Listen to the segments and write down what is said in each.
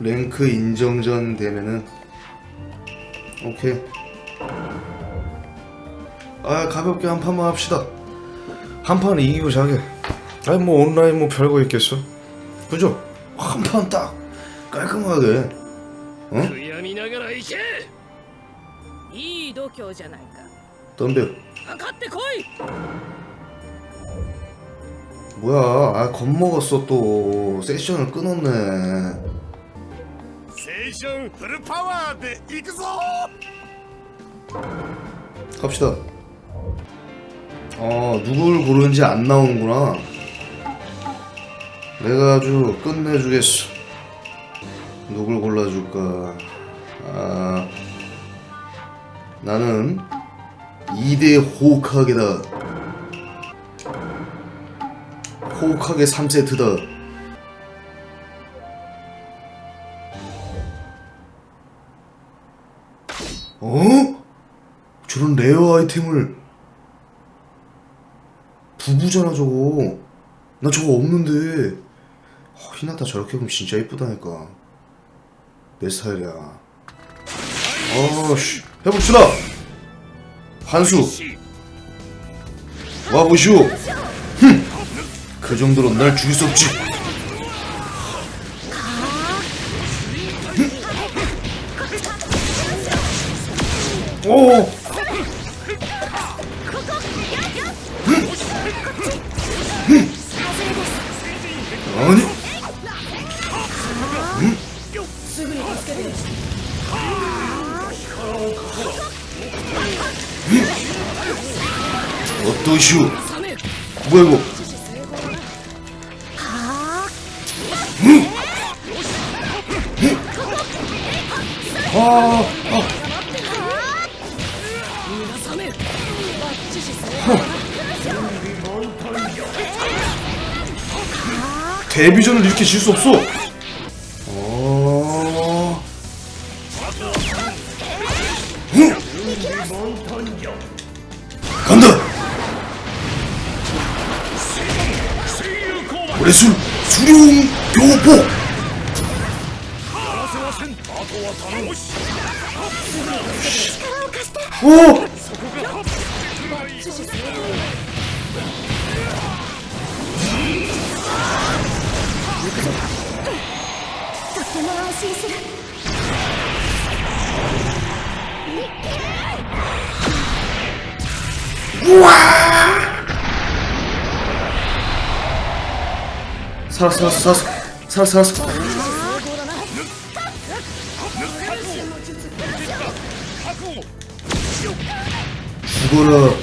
랭크 인정전 되면은 오케이 아 가볍게 한 판만 합시다 한 판 이기고 자게 아니 뭐 온라인 뭐 별거 있겠어 그죠? 한 판 딱 깔끔하게 悔やみながら行けいい度胸じゃないか 덤벼 かかってこい 뭐야 아 겁먹었어 또 세션을 끊었네 青春フルパワーで行くぞ 갑시다 어 누굴 고르는지 안 나오는구나 내가 아주 끝내주겠어 누굴 골라줄까 아 나는 2대 호흡하게다 호흡하게 3세트다 어? 저런 레어 아이템을 부부잖아 저거. 나 저거 없는데. 어, 히나타 저렇게 보면 진짜 이쁘다니까. 내 스타일이야. 어씨. 해봅시다. 한수. 와보시오. 흠그 정도로 날 죽일 수 없지 오! 아니? 어떠시오 뭐야 이거? 아, 아. 데뷔전을 이렇게 질 수 없어. 어. 응? 간다. 고래술 수룡 교포. 오. 살았어 살았어 살았어 살았어. 죽어라.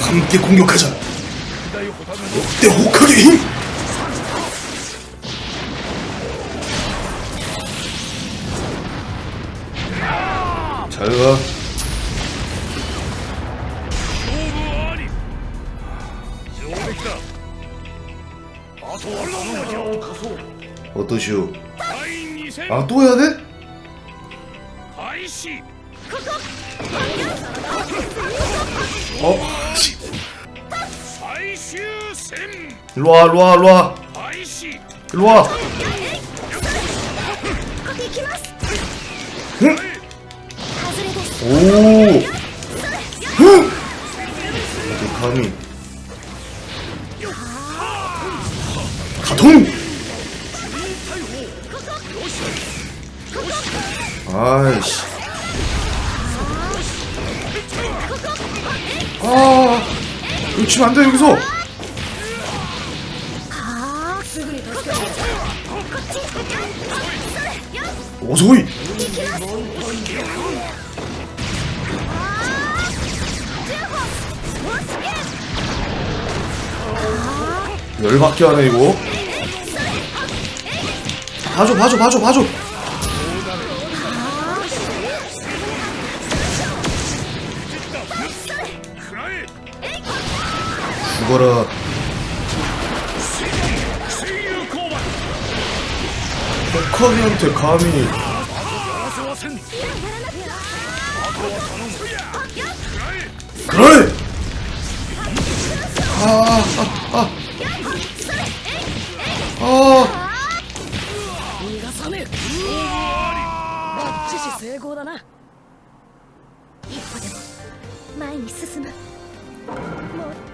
함께 공격하자. 역대 혹하게 힘. 어떠시오? 아, 또 해야 돼? 어? 씨. 일로 와, 일로 와, 일로 와. 일로 와. 응? 오. 응? 감히. 동! 아이씨. 아, 이거 치면 안 돼, 여기서! 오소이! 열받게 하네, 이거. 봐줘 봐줘 봐줘 봐줘 죽어라 백커비한테 감히 그래! 아, 아, 아. 아. 成功だな一歩でも前に進むもう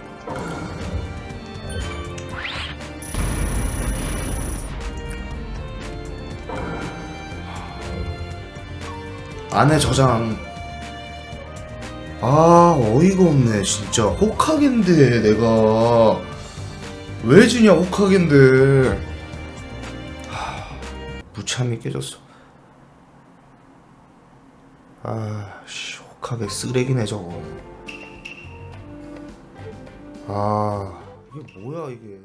안에 저장 아 어이가 없네 진짜 호카겐데 내가 왜 지냐 호카겐데 하, 무참히 깨졌어 아씨 호카게 쓰레기네 저거. 아 이게 뭐야 이게